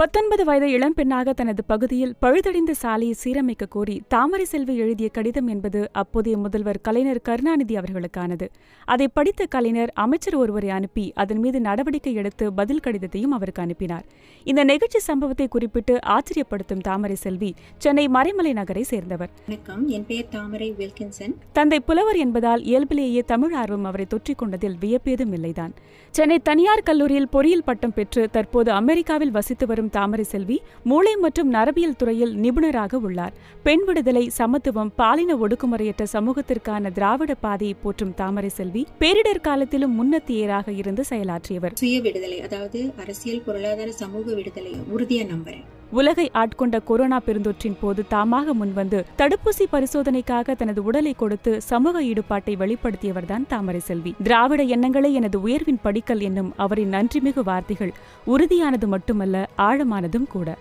பத்தொன்பது வயது இளம்பெண்ணாக தனது பகுதியில் பழுதடைந்த சாலையை சீரமைக்க கோரி தாமரை செல்வி எழுதிய கடிதம் என்பது அப்போதைய முதல்வர் கலைஞர் கருணாநிதி அவர்களுக்கானது. அதை படித்த கலைஞர் அமைச்சர் ஒருவரை அனுப்பி அதன் மீது நடவடிக்கை எடுத்து பதில் கடிதத்தையும் அவருக்கு அனுப்பினார். இந்த நிகழ்ச்சி சம்பவத்தை குறிப்பிட்டு ஆச்சரியப்படுத்தும் தாமரை செல்வி சென்னை மறைமலை நகரை சேர்ந்தவர். வணக்கம். என் பெயர் தாமரை வில்கின்சன். தந்தை புலவர் என்பதால் இயல்பிலேயே தமிழ் ஆர்வம் அவரை தொற்றிக் கொண்டதில் வியப்பேதும் இல்லைதான். சென்னை தனியார் கல்லூரியில் பொறியியல் பட்டம் பெற்று தற்போது அமெரிக்காவில் வசித்து வரும் தாமரை செல்வி மூளை மற்றும் நரபியல் துறையில் நிபுணராக உள்ளார். பெண் விடுதலை சமத்துவம் பாலின ஒடுக்குமுறையற்ற சமூகத்திற்கான திராவிட பாதையை போற்றும் தாமரை செல்வி பேரிடர் காலத்திலும் முன்னத்தியராக இருந்து செயலாற்றியவர். சுய விடுதலை அதாவது அரசியல் பொருளாதார சமூக விடுதலை உறுதியா நம்புறேன். உலகை ஆட்கொண்ட கொரோனா பெருந்தொற்றின் போது தாமாக முன்வந்து தடுப்பூசி பரிசோதனைக்காக தனது உடலை கொடுத்து சமூக ஈடுபாட்டை வெளிப்படுத்தியவர்தான் தாமரை செல்வி. திராவிட எண்ணங்களே எனது உயர்வின் படிக்கல் என்னும் அவரின் நன்றிமிகு வார்த்தைகள் உறுதியானது மட்டுமல்ல ஆழமானதும் கூட.